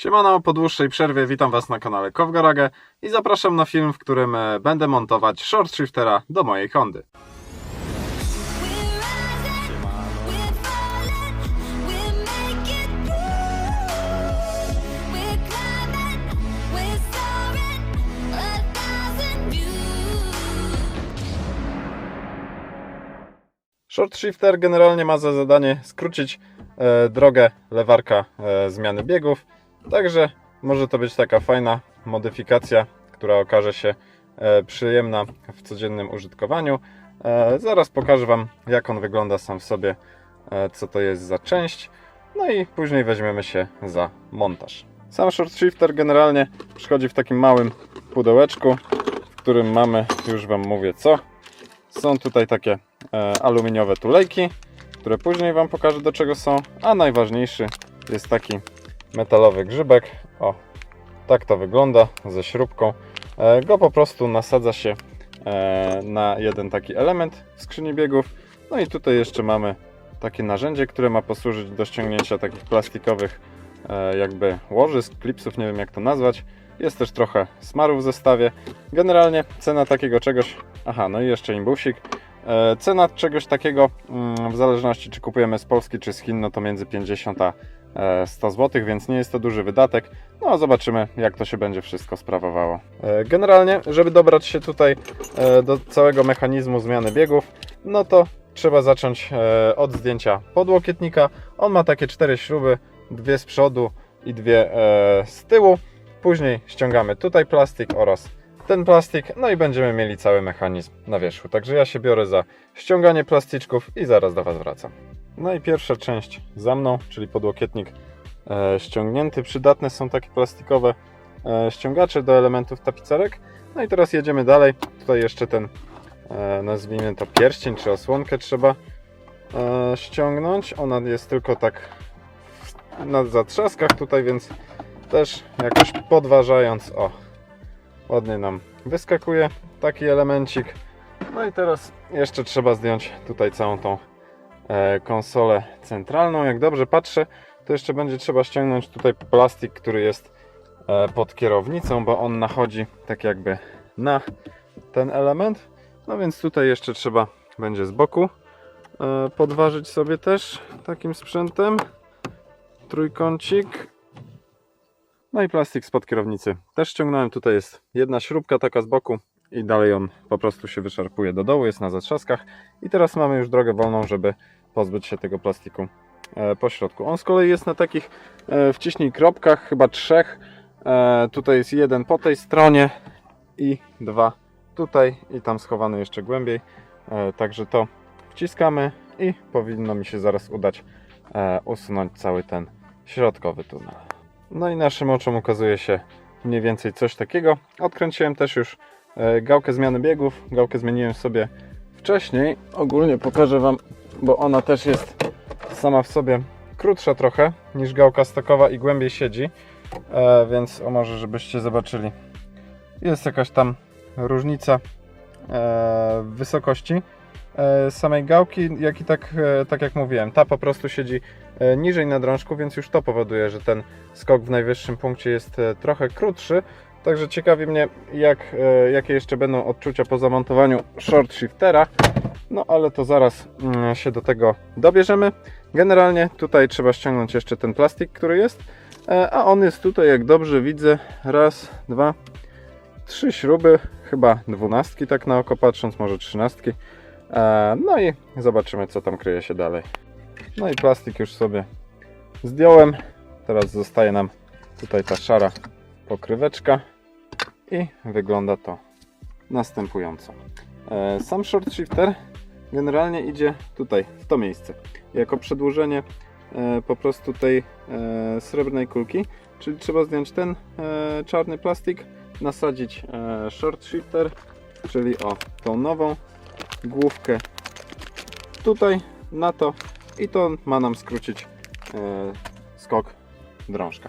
Siemano, po dłuższej przerwie witam Was na kanale Kowgarage i zapraszam na film, w którym e, będę montować short shiftera do mojej Hondy. Short shifter generalnie ma za zadanie skrócić e, drogę lewarka e, zmiany biegów, także może to być taka fajna modyfikacja, która okaże się e, przyjemna w codziennym użytkowaniu. E, zaraz pokażę Wam, jak on wygląda sam w sobie, e, co to jest za część, no i później weźmiemy się za montaż. Sam short shifter generalnie przychodzi w takim małym pudełeczku, w którym mamy, już Wam mówię co, są tutaj takie aluminiowe tulejki, które później Wam pokażę do czego są, a najważniejszy jest taki metalowy grzybek. O, tak to wygląda ze śrubką. E, go po prostu nasadza się e, na jeden taki element w skrzyni biegów. No i tutaj jeszcze mamy takie narzędzie, które ma posłużyć do ściągnięcia takich plastikowych e, jakby łożysk, klipsów, nie wiem jak to nazwać. Jest też trochę smaru w zestawie. Generalnie cena takiego czegoś, aha, no i jeszcze imbusik. Cena czegoś takiego, mm, w zależności czy kupujemy z Polski czy z Chin, no to między 50 a 100 zł, więc nie jest to duży wydatek. No a zobaczymy, jak to się będzie wszystko sprawowało. E, Generalnie, żeby dobrać się tutaj e, do całego mechanizmu zmiany biegów, no to trzeba zacząć e, od zdjęcia podłokietnika. On ma takie cztery śruby, dwie z przodu i dwie e, z tyłu. Później ściągamy tutaj plastik oraz ten plastik, no i będziemy mieli cały mechanizm na wierzchu. Także ja się biorę za ściąganie plasticzków i zaraz do Was wracam. No i pierwsza część za mną, czyli podłokietnik e, ściągnięty. Przydatne są takie plastikowe e, ściągacze do elementów tapicerek. No i teraz jedziemy dalej. Tutaj jeszcze ten, e, nazwijmy to pierścień czy osłonkę trzeba ściągnąć. Ona jest tylko tak na zatrzaskach tutaj, więc też jakoś podważając, o, ładnie nam wyskakuje taki elemencik. No i teraz jeszcze trzeba zdjąć tutaj całą tą konsolę centralną. Jak dobrze patrzę, to jeszcze będzie trzeba ściągnąć tutaj plastik, który jest e, pod kierownicą, bo on nachodzi tak jakby na ten element. No więc tutaj jeszcze trzeba będzie z boku e, podważyć sobie też takim sprzętem. Trójkącik. No i plastik spod kierownicy. Też ściągnąłem, tutaj jest jedna śrubka taka z boku i dalej on po prostu się wyczerpuje do dołu, jest na zatrzaskach i teraz mamy już drogę wolną, żeby pozbyć się tego plastiku e, po środku. On z kolei jest na takich e, wciśnij kropkach, chyba trzech. E, tutaj jest jeden po tej stronie i dwa tutaj i tam schowany jeszcze głębiej. Także to wciskamy i powinno mi się zaraz udać usunąć cały ten środkowy tunel. No i naszym oczom ukazuje się mniej więcej coś takiego. Odkręciłem też już gałkę zmiany biegów. Gałkę zmieniłem sobie wcześniej. Ogólnie pokażę Wam, bo ona też jest sama w sobie krótsza trochę niż gałka stokowa i głębiej siedzi. E, więc o może żebyście zobaczyli. Jest jakaś tam różnica e, wysokości e, samej gałki, jak i tak, e, tak jak mówiłem, ta po prostu siedzi e, niżej na drążku, więc już to powoduje, że ten skok w najwyższym punkcie jest e, trochę krótszy. Także ciekawi mnie, jak, e, jakie jeszcze będą odczucia po zamontowaniu short shiftera. No ale to zaraz mm, się do tego dobierzemy. Generalnie tutaj trzeba ściągnąć jeszcze ten plastik, który jest. E, A on jest tutaj, jak dobrze widzę, raz, dwa, trzy śruby, chyba dwunastki tak na oko patrząc, może trzynastki. E, No i zobaczymy, co tam kryje się dalej. No i plastik już sobie zdjąłem. Teraz zostaje nam tutaj ta szara pokryweczka i wygląda to następująco. E, Sam short shifter generalnie idzie tutaj, w to miejsce, jako przedłużenie e, po prostu tej e, srebrnej kulki, czyli trzeba zdjąć ten e, czarny plastik, nasadzić short shifter, czyli o tą nową główkę tutaj na to. I to ma nam skrócić skok drążka.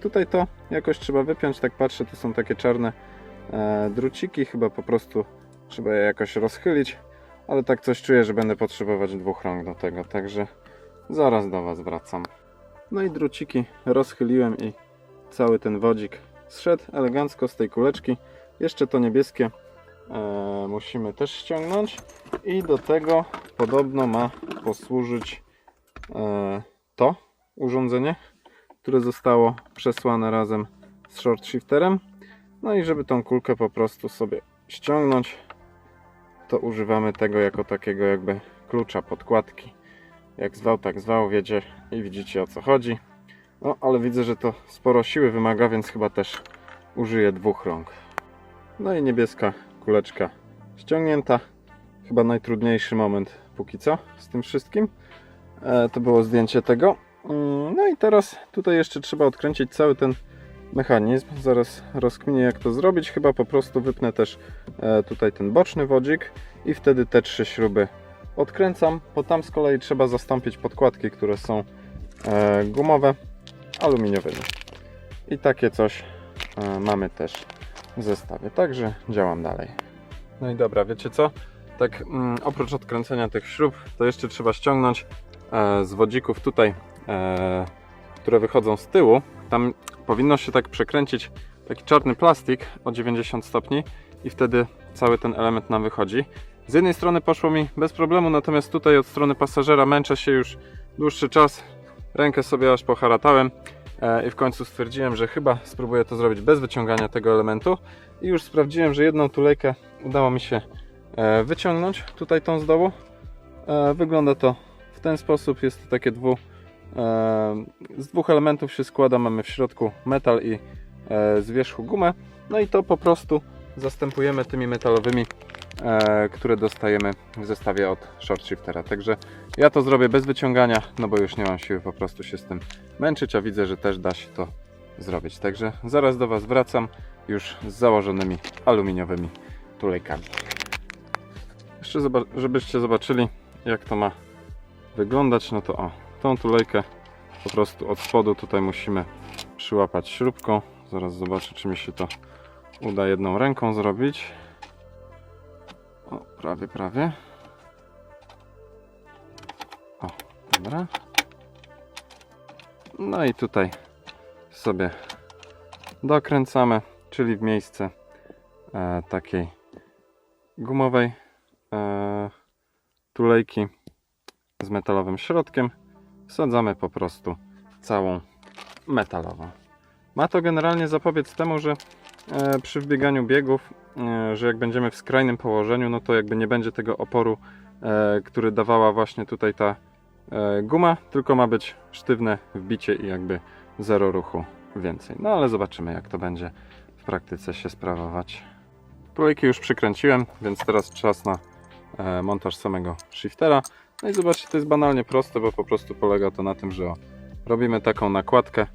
Tutaj to jakoś trzeba wypiąć, tak patrzę, tu są takie czarne druciki, chyba po prostu trzeba je jakoś rozchylić, ale tak coś czuję, że będę potrzebować dwóch rąk do tego, także zaraz do Was wracam. No i druciki rozchyliłem i cały ten wodzik zszedł elegancko z tej kuleczki. Jeszcze to niebieskie e, musimy też ściągnąć i do tego podobno ma posłużyć e, to urządzenie, które zostało przesłane razem z short shifterem. No i żeby tą kulkę po prostu sobie ściągnąć, to używamy tego jako takiego jakby klucza podkładki. Jak zwał, tak zwał, wiecie i widzicie o co chodzi. No, ale widzę, że to sporo siły wymaga, więc chyba też użyję dwóch rąk. No i niebieska kuleczka ściągnięta. Chyba najtrudniejszy moment póki co z tym wszystkim. E, to było zdjęcie tego. Mm, No i teraz tutaj jeszcze trzeba odkręcić cały ten mechanizm. Zaraz rozkminię jak to zrobić. Chyba po prostu wypnę też e, tutaj ten boczny wodzik i wtedy te trzy śruby odkręcam, bo tam z kolei trzeba zastąpić podkładki, które są e, gumowe, aluminiowymi. I takie coś e, mamy też w zestawie, także działam dalej. No i dobra, wiecie co? Tak mm, oprócz odkręcenia tych śrub, to jeszcze trzeba ściągnąć z wodzików tutaj, które wychodzą z tyłu. Tam powinno się tak przekręcić taki czarny plastik o 90 stopni i wtedy cały ten element nam wychodzi. Z jednej strony poszło mi bez problemu, natomiast tutaj od strony pasażera męczę się już dłuższy czas. Rękę sobie aż poharatałem e, i w końcu stwierdziłem, że chyba spróbuję to zrobić bez wyciągania tego elementu. I już sprawdziłem, że jedną tulejkę udało mi się e, wyciągnąć tutaj tą z dołu. E, Wygląda to w ten sposób. Jest to takie dwu, z dwóch elementów się składa. Mamy w środku metal i e, z wierzchu gumę. No i to po prostu zastępujemy tymi metalowymi e, które dostajemy w zestawie od Short Shiftera. Także ja to zrobię bez wyciągania, no bo już nie mam siły po prostu się z tym męczyć, a widzę, że też da się to zrobić. Także zaraz do Was wracam już z założonymi aluminiowymi tulejkami. Jeszcze żebyście zobaczyli jak to ma wyglądać, no to o, tą tulejkę po prostu od spodu tutaj musimy przyłapać śrubką. Zaraz zobaczę, czy mi się to uda jedną ręką zrobić. O, prawie, prawie. O, dobra. No i tutaj sobie dokręcamy, czyli w miejsce e, takiej gumowej e, tulejki z metalowym środkiem. Wsadzamy po prostu całą metalową. Ma to generalnie zapobiec temu, że e, przy wbieganiu biegów, e, że jak będziemy w skrajnym położeniu, no to jakby nie będzie tego oporu, e, który dawała właśnie tutaj ta guma, tylko ma być sztywne wbicie i jakby zero ruchu więcej. No ale zobaczymy jak to będzie w praktyce się sprawować. Tulejki już przykręciłem, więc teraz czas na montaż samego shiftera. No i zobaczcie, to jest banalnie proste, bo po prostu polega to na tym, że o, robimy taką nakładkę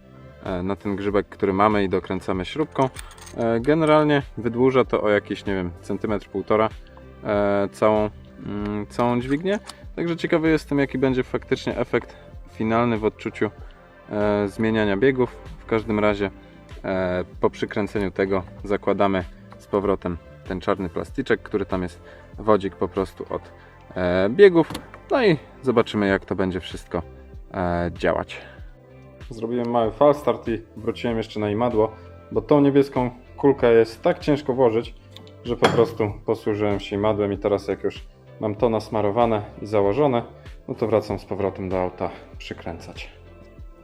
e, na ten grzybek, który mamy i dokręcamy śrubką. E, Generalnie wydłuża to o jakiś, nie wiem, centymetr, półtora e, całą, mm, całą dźwignię. Także ciekawy jestem, jaki będzie faktycznie efekt finalny w odczuciu zmieniania biegów. W każdym razie po przykręceniu tego zakładamy z powrotem ten czarny plastyczek, który tam jest wodzik po prostu od biegów. No i zobaczymy, jak to będzie wszystko e, działać. Zrobiłem mały fal start i wróciłem jeszcze na imadło, bo tą niebieską kulkę jest tak ciężko włożyć, że po prostu posłużyłem się imadłem i teraz jak już mam to nasmarowane i założone, no to wracam z powrotem do auta przykręcać.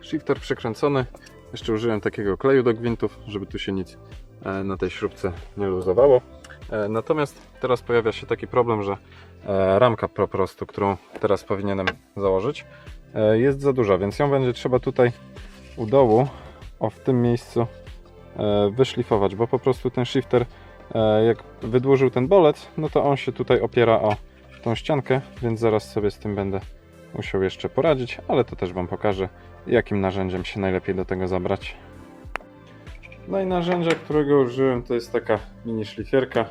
Shifter przykręcony, jeszcze użyłem takiego kleju do gwintów, żeby tu się nic e, na tej śrubce nie luzowało. E, Natomiast teraz pojawia się taki problem, że e, ramka po prostu, którą teraz powinienem założyć, e, jest za duża, więc ją będzie trzeba tutaj u dołu, o w tym miejscu wyszlifować, bo po prostu ten shifter jak wydłużył ten bolec, no to on się tutaj opiera o tą ściankę, więc zaraz sobie z tym będę musiał jeszcze poradzić, ale to też Wam pokażę, jakim narzędziem się najlepiej do tego zabrać. No i narzędzie, którego użyłem, to jest taka mini szlifierka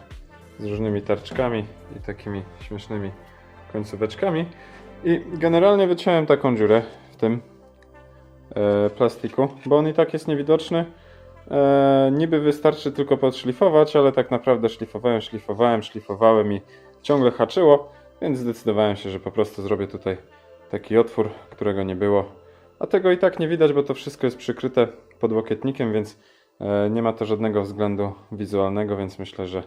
z różnymi tarczkami i takimi śmiesznymi końcóweczkami. I generalnie wyciąłem taką dziurę w tym e, plastiku, bo on i tak jest niewidoczny. E, niby wystarczy tylko podszlifować, ale tak naprawdę szlifowałem, szlifowałem, szlifowałem i ciągle haczyło, więc zdecydowałem się, że po prostu zrobię tutaj taki otwór, którego nie było. a tego i tak nie widać, bo to wszystko jest przykryte podłokietnikiem, więc nie ma to żadnego względu wizualnego, więc myślę, że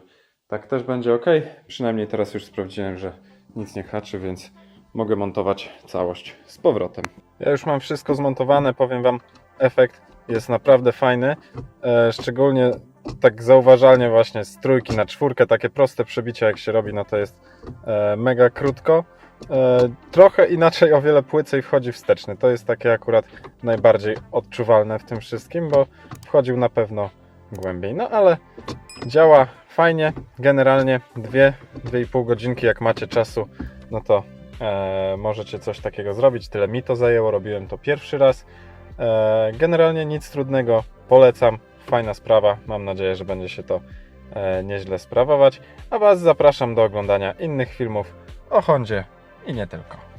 tak też będzie ok. Przynajmniej teraz już sprawdziłem, że nic nie haczy, więc mogę montować całość z powrotem. Ja już mam wszystko zmontowane, powiem Wam, efekt jest naprawdę fajny. E, szczególnie tak zauważalnie właśnie z trójki na czwórkę, takie proste przebicie jak się robi, no to jest e, mega krótko. E, trochę inaczej, o wiele płycej wchodzi wsteczny. To jest takie akurat najbardziej odczuwalne w tym wszystkim, bo wchodził na pewno głębiej. No ale działa fajnie. Generalnie 2-2,5 godzinki, jak macie czasu, no to e, możecie coś takiego zrobić. Tyle mi to zajęło, robiłem to pierwszy raz. E, generalnie nic trudnego, polecam. Fajna sprawa. Mam nadzieję, że będzie się to e, nieźle sprawować. A Was zapraszam do oglądania innych filmów o Hondzie i nie tylko.